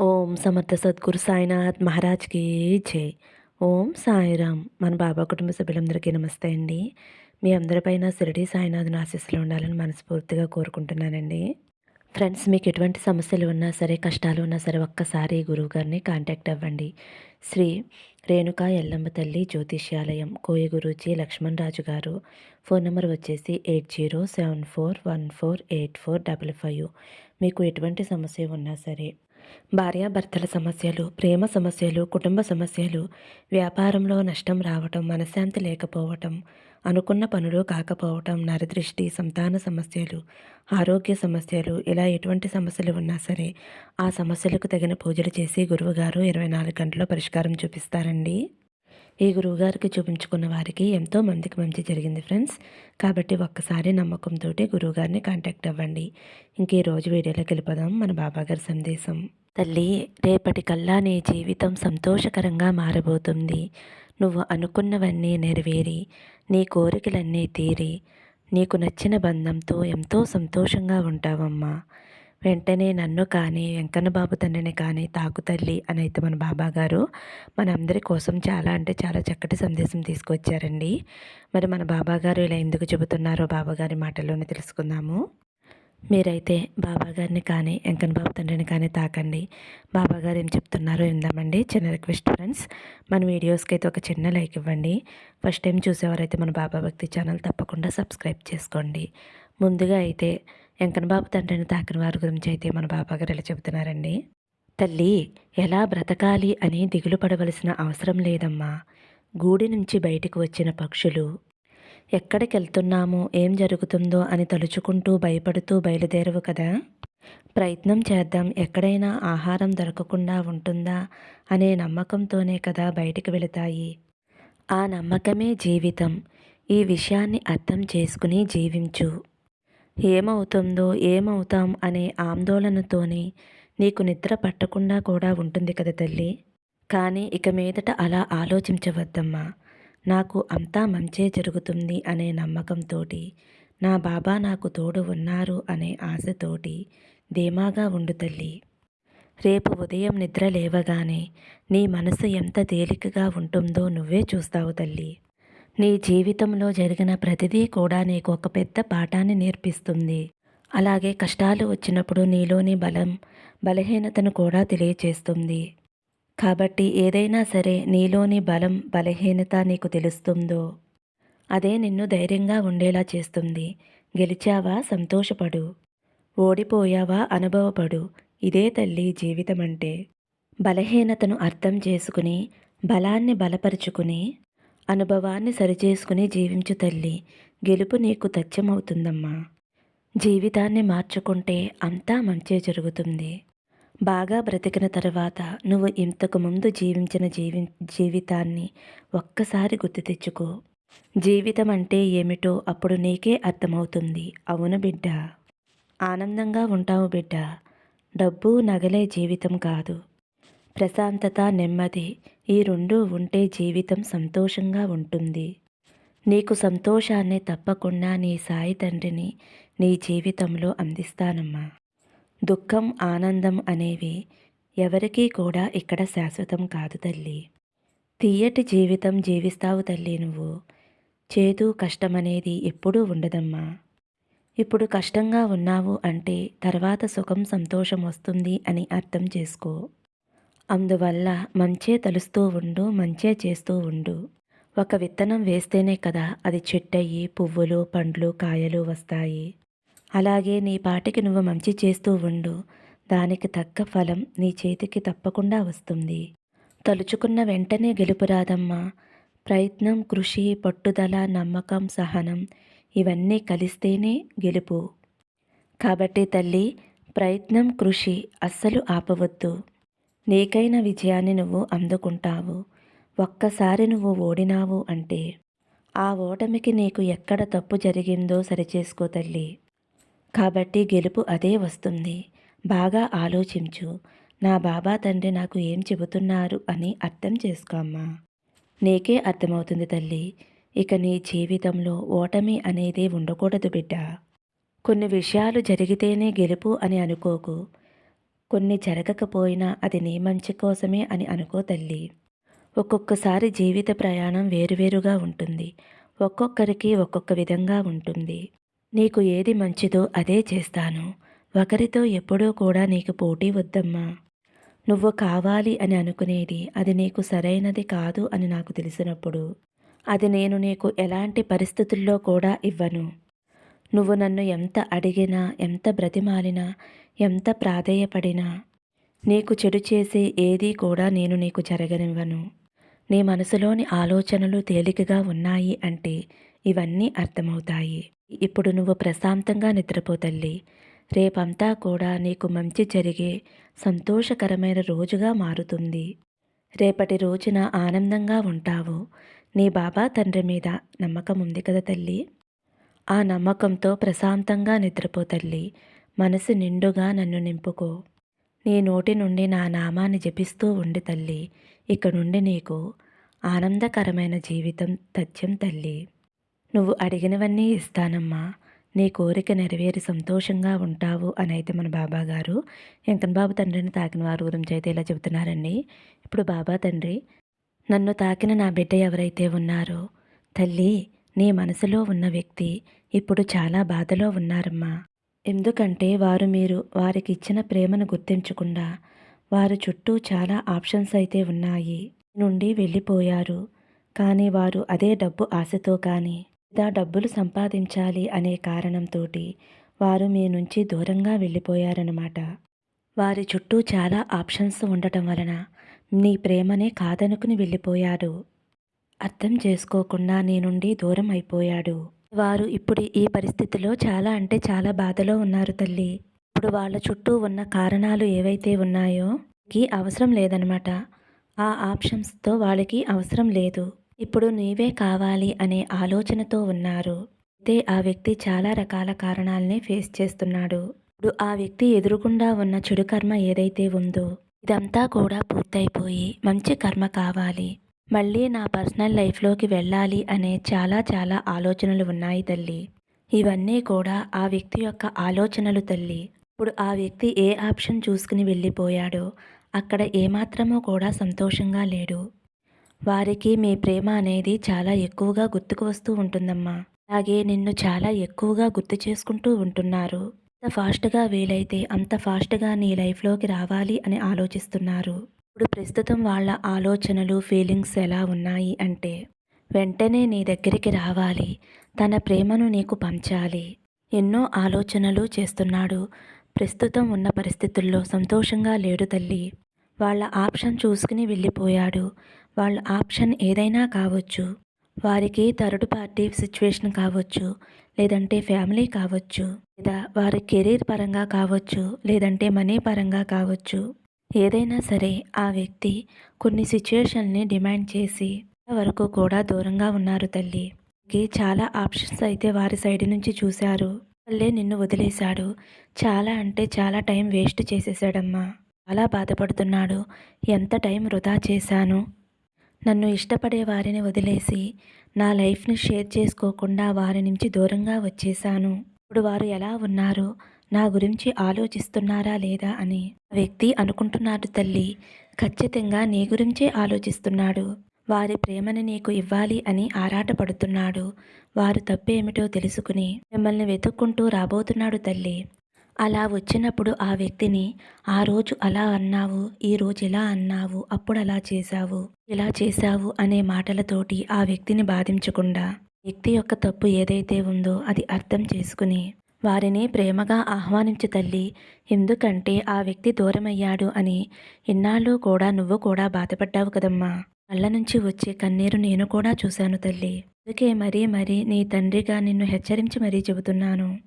ఓం సమర్థ సద్గురు సాయినాథ్ మహారాజ్కి జై. ఓం సాయిరామ్. మన బాబా కుటుంబ సభ్యులందరికీ నమస్తే అండి. మీ అందరిపైన సిరిడి సాయినాథ్ ఆశీస్సులు ఉండాలని మనస్ఫూర్తిగా కోరుకుంటున్నానండి. ఫ్రెండ్స్ మీకు ఎటువంటి సమస్యలు ఉన్నా సరే కష్టాలు ఉన్నా సరే ఒక్కసారి గురువు గారిని కాంటాక్ట్ అవ్వండి. శ్రీ రేణుకా ఎల్లమ్మ తల్లి జ్యోతిష్యాలయం కోయ గురూజీ లక్ష్మణ్ రాజు గారు. ఫోన్ నెంబర్ వచ్చేసి eight zero seven four one four eight four double five. మీకు ఎటువంటి సమస్య ఉన్నా సరే భార్యాభర్తల సమస్యలు ప్రేమ సమస్యలు కుటుంబ సమస్యలు వ్యాపారంలో నష్టం రావటం మనశ్శాంతి లేకపోవటం అనుకున్న పనులు కాకపోవటం నరదృష్టి సంతాన సమస్యలు ఆరోగ్య సమస్యలు ఇలా ఎటువంటి సమస్యలు ఉన్నా సరే ఆ సమస్యలకు తగిన పూజలు చేసి గురువుగారు ఇరవై నాలుగు గంటల్లో పరిష్కారం చూపిస్తారండి. ఈ గురువుగారికి చూపించుకున్న వారికి ఎంతో మందికి మంచి జరిగింది ఫ్రెండ్స్. కాబట్టి ఒక్కసారి నమ్మకంతో గురువుగారిని కాంటాక్ట్ అవ్వండి. ఇంక ఈ రోజు వీడియోలోకి వెళ్ళిపోదాం. మన బాబాగారి సందేశం. తల్లి రేపటి కల్లా నీ జీవితం సంతోషకరంగా మారబోతుంది. నువ్వు అనుకున్నవన్నీ నెరవేరి నీ కోరికలన్నీ తీరి నీకు నచ్చిన బంధంతో ఎంతో సంతోషంగా ఉంటావమ్మా. వెంటనే నన్ను కానీ వెంకన్నబాబు తండ్రిని కానీ తాకు తల్లి అని అయితే మన బాబా గారు మనందరి కోసం చాలా అంటే చాలా చక్కటి సందేశం తీసుకొచ్చారండి. మరి మన బాబా గారు ఇలా ఎందుకు చెబుతున్నారో బాబాగారి మాటల్లోనే తెలుసుకుందాము. మీరైతే బాబాగారిని కానీ వెంకన్న బాబు తండ్రిని కానీ తాకండి. బాబాగారు ఏం చెప్తున్నారో విందామండి. చిన్న రిక్వెస్ట్ ఫ్రెండ్స్ మన వీడియోస్కి అయితే ఒక చిన్న లైక్ ఇవ్వండి. ఫస్ట్ టైం చూసేవారైతే మన బాబా భక్తి ఛానల్ తప్పకుండా సబ్స్క్రైబ్ చేసుకోండి. ముందుగా అయితే వెంకన్న బాబు తండ్రిని తాకిన వారి గురించి అయితే మన బాబాగారు ఇలా చెబుతున్నారండి. తల్లి ఎలా బ్రతకాలి అని దిగులు పడవలసిన అవసరం లేదమ్మా. గూడి నుంచి బయటకు వచ్చిన పక్షులు ఎక్కడికి వెళ్తున్నామో ఏం జరుగుతుందో అని తలుచుకుంటూ భయపడుతూ బయలుదేరవు కదా. ప్రయత్నం చేద్దాం ఎక్కడైనా ఆహారం దొరకకుండా ఉంటుందా అనే నమ్మకంతోనే కదా బయటికి వెళతాయి. ఆ నమ్మకమే జీవితం. ఈ విషయాన్ని అర్థం చేసుకుని జీవించు. ఏమవుతుందో ఏమవుతాం అనే ఆందోళనతోనే నీకు నిద్ర పట్టకుండా కూడా ఉంటుంది కదా తల్లి. కానీ ఇక మీదట అలా ఆలోచించవద్దమ్మా. నాకు అంతా మంచే జరుగుతుంది అనే నమ్మకంతో నా బాబా నాకు తోడు ఉన్నారు అనే ఆశతోటి ధీమాగా ఉండు తల్లి. రేపు ఉదయం నిద్ర లేవగానే నీ మనసు ఎంత తేలికగా ఉంటుందో నువ్వే చూస్తావు తల్లి. నీ జీవితంలో జరిగిన ప్రతిదీ కూడా నీకు ఒక పెద్ద పాఠాన్ని నేర్పిస్తుంది. అలాగే కష్టాలు వచ్చినప్పుడు నీలోని బలం బలహీనతను కూడా తెలియచేస్తుంది. కాబట్టి ఏదైనా సరే నీలోని బలం బలహీనత నీకు తెలుస్తుందో అదే నిన్ను ధైర్యంగా ఉండేలా చేస్తుంది. గెలిచావా సంతోషపడు. ఓడిపోయావా అనుభవపడు. ఇదే తల్లి జీవితం అంటే బలహీనతను అర్థం చేసుకుని బలాన్ని బలపరుచుకుని అనుభవాన్ని సరిచేసుకుని జీవించు తల్లి. గెలుపు నీకు తథ్యమవుతుందమ్మా. జీవితాన్ని మార్చుకుంటే అంతా మంచే జరుగుతుంది. బాగా బ్రతికిన తర్వాత నువ్వు ఇంతకు ముందు జీవించిన జీవి జీవితాన్ని ఒక్కసారి గుర్తు తెచ్చుకో. జీవితం అంటే ఏమిటో అప్పుడు నీకే అర్థమవుతుంది. అవును బిడ్డ. ఆనందంగా ఉంటావు బిడ్డ. డబ్బు నగలే జీవితం కాదు. ప్రశాంతత నెమ్మది. ఈ రెండు ఉంటే జీవితం సంతోషంగా ఉంటుంది. నీకు సంతోషాన్ని తప్పకుండా నీ సాయి తండ్రిని నీ జీవితంలో అందిస్తానమ్మా. దుఃఖం ఆనందం అనేవి ఎవరికీ కూడా ఇక్కడ శాశ్వతం కాదు తల్లి. తీయటి జీవితం జీవిస్తావు తల్లి నువ్వు. చేదు కష్టం అనేది ఎప్పుడూ ఉండదమ్మా. ఇప్పుడు కష్టంగా ఉన్నావు అంటే తర్వాత సుఖం సంతోషం వస్తుంది అని అర్థం చేసుకో. అందువల్ల మంచే తలుస్తూ ఉండు మంచే చేస్తూ ఉండు. ఒక విత్తనం వేస్తేనే కదా అది చెట్టయ్యి పువ్వులు పండ్లు కాయలు వస్తాయి. అలాగే నీ పాటికి నువ్వు మంచి చేస్తూ ఉండు. దానికి తగ్గ ఫలం నీ చేతికి తప్పకుండా వస్తుంది. తలుచుకున్న వెంటనే గెలుపు రాదమ్మా. ప్రయత్నం కృషి పట్టుదల నమ్మకం సహనం ఇవన్నీ కలిస్తేనే గెలుపు. కాబట్టి తల్లి ప్రయత్నం కృషి అస్సలు ఆపవద్దు. నీకైన విజయాన్ని నువ్వు అందుకుంటావు. ఒక్కసారి నువ్వు ఓడినావు అంటే ఆ ఓటమికి నీకు ఎక్కడ తప్పు జరిగిందో సరిచేసుకో తల్లి. కాబట్టి గెలుపు అదే వస్తుంది. బాగా ఆలోచించు. నా బాబా తండ్రి నాకు ఏం చెబుతున్నారు అని అర్థం చేసుకోమ్మా నీకే అర్థమవుతుంది తల్లి. ఇక నీ జీవితంలో ఓటమి అనేది ఉండకూడదు బిడ్డ. కొన్ని విషయాలు జరిగితేనే గెలుపు అని అనుకోకు. కొన్ని జరగకపోయినా అది నీ మంచి కోసమే అని అనుకో తల్లి. ఒక్కొక్కసారి జీవిత ప్రయాణం వేరువేరుగా ఉంటుంది. ఒక్కొక్కరికి ఒక్కొక్క విధంగా ఉంటుంది. నీకు ఏది మంచిదో అదే చేస్తాను. ఒకరితో ఎప్పుడూ కూడా నీకు పోటీ వద్దమ్మా. నువ్వు కావాలి అని అనుకునేది అది నీకు సరైనది కాదు అని నాకు తెలిసినప్పుడు. అది నేను నీకు ఎలాంటి పరిస్థితుల్లో కూడా ఇవ్వను. నువ్వు నన్ను ఎంత అడిగినా ఎంత బ్రతిమాలినా ఎంత ప్రాధేయపడినా నీకు చెడు చేసే ఏదీ కూడా నేను నీకు జరగనివ్వను. నీ మనసులోని ఆలోచనలు తేలికగా ఉన్నాయి అంటే ఇవన్నీ అర్థమవుతాయి. ఇప్పుడు నువ్వు ప్రశాంతంగా నిద్రపోతల్లి రేపంతా కూడా నీకు మంచి జరిగే సంతోషకరమైన రోజుగా మారుతుంది. రేపటి రోజున ఆనందంగా ఉంటావు. నీ బాబా తండ్రి మీద నమ్మకం ఉంది కదా తల్లి? ఆ నమ్మకంతో ప్రశాంతంగా నిద్రపో తల్లి. మనసు నిండుగా నన్ను నింపుకో. నీ నోటి నుండి నా నామాన్ని జపిస్తూ ఉండి తల్లి. ఇక నుండి నీకు ఆనందకరమైన జీవితం తథ్యం తల్లి. నువ్వు అడిగినవన్నీ ఇస్తానమ్మా. నీ కోరిక నెరవేరి సంతోషంగా ఉంటావు అని అయితే మన బాబా గారు వెంకన్బాబు తండ్రిని తాకిన వారు గురించి అయితే ఇలా చెబుతున్నారండి. ఇప్పుడు బాబా తండ్రి నన్ను తాకిన నా బిడ్డ ఎవరైతే ఉన్నారో తల్లి నీ మనసులో ఉన్న వ్యక్తి ఇప్పుడు చాలా బాధలో ఉన్నారమ్మా. ఎందుకంటే వారు మీరు వారికి ఇచ్చిన ప్రేమను గుర్తించకుండా వారు చుట్టూ చాలా ఆప్షన్స్ అయితే ఉన్నాయి. నుండి వెళ్ళిపోయారు. కానీ వారు అదే డబ్బు ఆశతో కానీ లేదా డబ్బులు సంపాదించాలి అనే కారణంతో వారు మీ నుంచి దూరంగా వెళ్ళిపోయారన్నమాట. వారి చుట్టూ చాలా ఆప్షన్స్ ఉండటం వలన నీ ప్రేమనే కాదనుకుని వెళ్ళిపోయాడు అర్థం చేసుకోకుండా నీ నుండి దూరం అయిపోయాడు. వారు ఇప్పుడు ఈ పరిస్థితిలో చాలా అంటే చాలా బాధలో ఉన్నారు తల్లి. ఇప్పుడు వాళ్ళ చుట్టూ ఉన్న కారణాలు ఏవైతే ఉన్నాయో కి అవసరం లేదనమాట ఆ ఆప్షన్స్తో వాళ్ళకి అవసరం లేదు. ఇప్పుడు నీవే కావాలి అనే ఆలోచనతో ఉన్నారు. అయితే ఆ వ్యక్తి చాలా రకాల కారణాలని ఫేస్ చేస్తున్నాడు. ఇప్పుడు ఆ వ్యక్తి ఎదురుగుండా ఉన్న చెడు కర్మ ఏదైతే ఉందో ఇదంతా కూడా పూర్తయిపోయి మంచి కర్మ కావాలి. మళ్ళీ నా పర్సనల్ లైఫ్లోకి వెళ్ళాలి అనే చాలా చాలా ఆలోచనలు ఉన్నాయి తల్లి. ఇవన్నీ కూడా ఆ వ్యక్తి యొక్క ఆలోచనలు తల్లి. ఇప్పుడు ఆ వ్యక్తి ఏ ఆప్షన్ చూసుకుని వెళ్ళిపోయాడో అక్కడ ఏమాత్రమో కూడా సంతోషంగా లేడు. వారికి మీ ప్రేమ అనేది చాలా ఎక్కువగా గుర్తుకు వస్తూ ఉంటుందమ్మా. అలాగే నిన్ను చాలా ఎక్కువగా గుర్తు చేసుకుంటూ ఉంటున్నారు. ఎంత ఫాస్ట్గా వీలైతే అంత ఫాస్ట్గా నీ లైఫ్లోకి రావాలి అని ఆలోచిస్తున్నారు. ఇప్పుడు ప్రస్తుతం వాళ్ళ ఆలోచనలు ఫీలింగ్స్ ఎలా ఉన్నాయి అంటే వెంటనే నీ దగ్గరికి రావాలి. తన ప్రేమను నీకు పంచాలి. ఎన్నో ఆలోచనలు చేస్తున్నాడు. ప్రస్తుతం ఉన్న పరిస్థితుల్లో సంతోషంగా లేడు తల్లి. వాళ్ళ ఆప్షన్ చూసుకుని వెళ్ళిపోయాడు. వాళ్ళ ఆప్షన్ ఏదైనా కావచ్చు. వారికి థర్డ్ పార్టీ సిచ్యువేషన్ కావచ్చు. లేదంటే ఫ్యామిలీ కావచ్చు. లేదా వారి కెరీర్ పరంగా కావచ్చు. లేదంటే మనీ పరంగా కావచ్చు. ఏదైనా సరే ఆ వ్యక్తి కొన్ని సిచ్యుయేషన్ని డిమాండ్ చేసి వరకు కూడా దూరంగా ఉన్నారు తల్లి. చాలా ఆప్షన్స్ అయితే వారి సైడ్ నుంచి చూశారు. వాళ్ళే నిన్ను వదిలేశాడు. చాలా అంటే చాలా టైం వేస్ట్ చేసేసాడమ్మా చాలా బాధపడుతున్నాడు. ఎంత టైం వృధా చేశాను? నన్ను ఇష్టపడే వారిని వదిలేసి నా లైఫ్ని షేర్ చేసుకోకుండా వారి నుంచి దూరంగా వచ్చేశాను. ఇప్పుడు వారు ఎలా ఉన్నారు? నా గురించి ఆలోచిస్తున్నారా లేదా అని. వ్యక్తి అనుకుంటున్నాడు తల్లి. ఖచ్చితంగా నీ గురించే ఆలోచిస్తున్నాడు. వారి ప్రేమని నీకు ఇవ్వాలి అని ఆరాటపడుతున్నాడు. వారు తప్పేమిటో తెలుసుకుని మిమ్మల్ని వెతుక్కుంటూ రాబోతున్నాడు తల్లి. అలా వచ్చినప్పుడు ఆ వ్యక్తిని ఆ రోజు అలా అన్నావు ఈ రోజు ఇలా అన్నావు అప్పుడు అలా చేశావు ఇలా చేశావు అనే మాటలతోటి ఆ వ్యక్తిని బాధించకుండా వ్యక్తి యొక్క తప్పు ఏదైతే ఉందో అది అర్థం చేసుకుని వారిని ప్రేమగా ఆహ్వానించు తల్లి ఎందుకంటే ఆ వ్యక్తి దూరమయ్యాడు అని. ఇన్నాళ్ళు కూడా నువ్వు కూడా బాధపడ్డావు కదమ్మా. కళ్ళ నుంచి వచ్చే కన్నీరు నేను కూడా చూశాను తల్లి. అందుకే మరీ మరీ నీ తండ్రిగా నిన్ను హెచ్చరించి మరీ చెబుతున్నాను.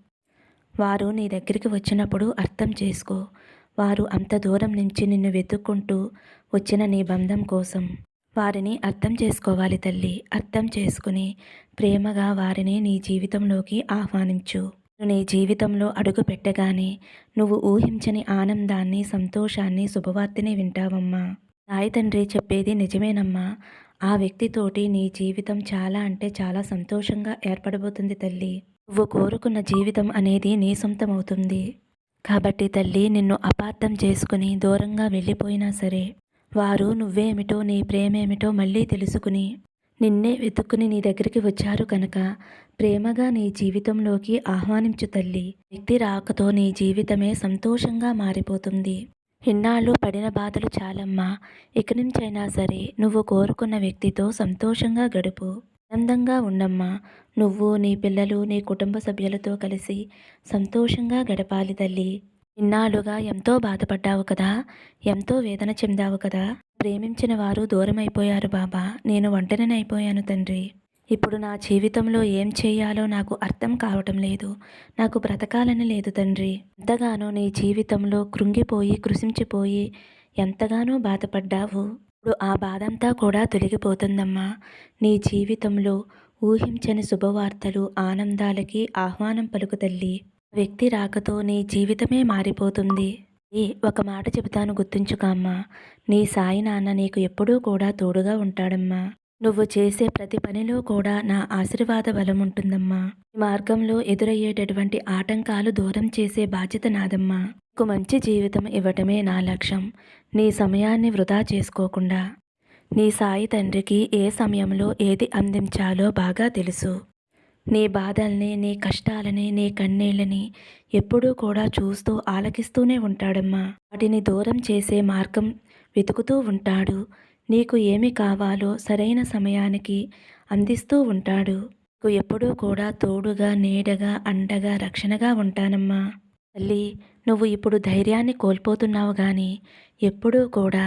వారు నీ దగ్గరికి వచ్చినప్పుడు అర్థం చేసుకో. వారు అంత దూరం నుంచి నిన్ను వెతుక్కుంటూ వచ్చిన నీ బంధం కోసం. వారిని అర్థం చేసుకోవాలి తల్లి అర్థం చేసుకుని ప్రేమగా వారిని నీ జీవితంలోకి ఆహ్వానించు. నీ జీవితంలో అడుగు పెట్టగానే నువ్వు ఊహించని ఆనందాన్ని సంతోషాన్ని శుభవార్తని వింటావమ్మా. తాయి తండ్రి చెప్పేది నిజమేనమ్మా. ఆ వ్యక్తితోటి నీ జీవితం చాలా అంటే చాలా సంతోషంగా ఏర్పడబోతుంది తల్లి. నువ్వు కోరుకున్న జీవితం అనేది నీ సొంతమవుతుంది. కాబట్టి తల్లి నిన్ను అపార్థం చేసుకుని దూరంగా వెళ్ళిపోయినా సరే వారు నువ్వేమిటో నీ ప్రేమేమిటో మళ్ళీ తెలుసుకుని నిన్నే వెతుక్కుని నీ దగ్గరికి వచ్చారు కనుక ప్రేమగా నీ జీవితంలోకి ఆహ్వానించు తల్లి. వ్యక్తి రాకతో నీ జీవితమే సంతోషంగా మారిపోతుంది. ఇన్నాళ్ళు పడిన బాధలు చాలమ్మా. ఇక నుంచైనా సరే నువ్వు కోరుకున్న వ్యక్తితో సంతోషంగా గడుపు. ఆనందంగా ఉండమ్మా. నువ్వు నీ పిల్లలు నీ కుటుంబ సభ్యులతో కలిసి సంతోషంగా గడపాలి తల్లి. ఇన్నాళ్ళుగా ఎంతో బాధపడ్డావు కదా. ఎంతో వేదన చెందావు కదా. ప్రేమించిన వారు దూరమైపోయారు బాబా. నేను ఒంటరినైపోయాను తండ్రి. ఇప్పుడు నా జీవితంలో ఏం చేయాలో నాకు అర్థం కావటం లేదు. నాకు బ్రతకాలని లేదు తండ్రి. ఎంతగానో నీ జీవితంలో కృంగిపోయి కృషించిపోయి ఎంతగానో బాధపడ్డావు. ఇప్పుడు ఆ బాధంతా కూడా తొలగిపోతుందమ్మా. నీ జీవితంలో ఊహించని శుభవార్తలు ఆనందాలకి ఆహ్వానం పలుకు తల్లి వ్యక్తి రాకతో నీ జీవితమే మారిపోతుంది. ఒక మాట చెబుతాను గుర్తుంచుకోమ్మా నీ సాయి నాన్న నీకు ఎప్పుడూ కూడా తోడుగా ఉంటాడమ్మా. నువ్వు చేసే ప్రతి పనిలో కూడా నా ఆశీర్వాద బలం ఉంటుందమ్మా. ఈ మార్గంలో ఎదురయ్యేటటువంటి ఆటంకాలు దూరం చేసే బాధ్యత నాదమ్మా. నీకు మంచి జీవితం ఇవ్వటమే నా లక్ష్యం. నీ సమయాన్ని వృధా చేసుకోకుండా. నీ సాయి తండ్రికి ఏ సమయంలో ఏది అందించాలో బాగా తెలుసు. నీ బాధల్ని నీ కష్టాలని నీ కన్నీళ్ళని ఎప్పుడూ కూడా చూస్తూ ఆలకిస్తూనే ఉంటాడమ్మా. వాటిని దూరం చేసే మార్గం వెతుకుతూ ఉంటాడు. నీకు ఏమి కావాలో సరైన సమయానికి అందిస్తూ ఉంటాడు. నీకు ఎప్పుడూ కూడా తోడుగా నీడగా అండగా రక్షణగా ఉంటానమ్మా. తల్లి నువ్వు ఇప్పుడు ధైర్యాన్ని కోల్పోతున్నావు కానీ ఎప్పుడూ కూడా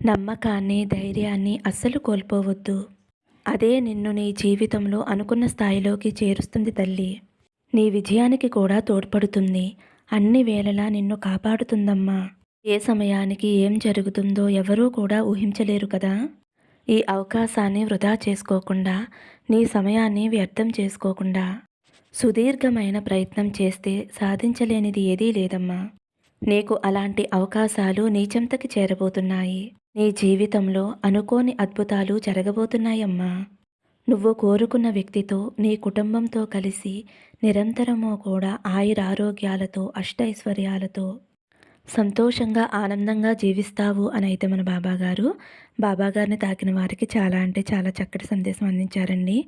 నమ్మకాన్ని ధైర్యాన్ని అస్సలు కోల్పోవద్దు. అదే నిన్ను నీ జీవితంలో అనుకున్న స్థాయిలోకి చేరుస్తుంది తల్లి. నీ విజయానికి కూడా తోడ్పడుతుంది. అన్ని వేళలా నిన్ను కాపాడుతుందమ్మా. ఏ సమయానికి ఏం జరుగుతుందో ఎవరూ కూడా ఊహించలేరు కదా. ఈ అవకాశాన్ని వృధా చేసుకోకుండా నీ సమయాన్ని వ్యర్థం చేసుకోకుండా సుదీర్ఘమైన ప్రయత్నం చేస్తే సాధించలేనిది ఏదీ లేదమ్మా. నీకు అలాంటి అవకాశాలు నీ చెంతకి చేరబోతున్నాయి. నీ జీవితంలో అనుకోని అద్భుతాలు జరగబోతున్నాయమ్మా. నువ్వు కోరుకున్న వ్యక్తితో నీ కుటుంబంతో కలిసి నిరంతరము కూడా ఆయురారోగ్యాలతో అష్టైశ్వర్యాలతో సంతోషంగా ఆనందంగా జీవిస్తావు అని అయితే మన బాబాగారు బాబాగారిని తాకిన వారికి చాలా అంటే చాలా చక్కటి సందేశం అందించారండి.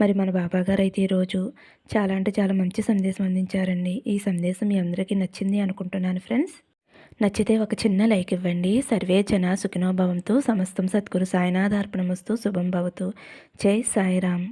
మరి మన బాబాగారు అయితే ఈరోజు చాలా అంటే చాలా మంచి సందేశం అందించారండి. ఈ సందేశం మీ అందరికీ నచ్చింది అనుకుంటున్నాను ఫ్రెండ్స్. నచ్చితే ఒక చిన్న లైక్ ఇవ్వండి. సర్వే జన సుఖినోభవంతో. సమస్తం సద్గురు సాయినాథార్పణమస్తు. శుభం భవతు. జై సాయిరామ్.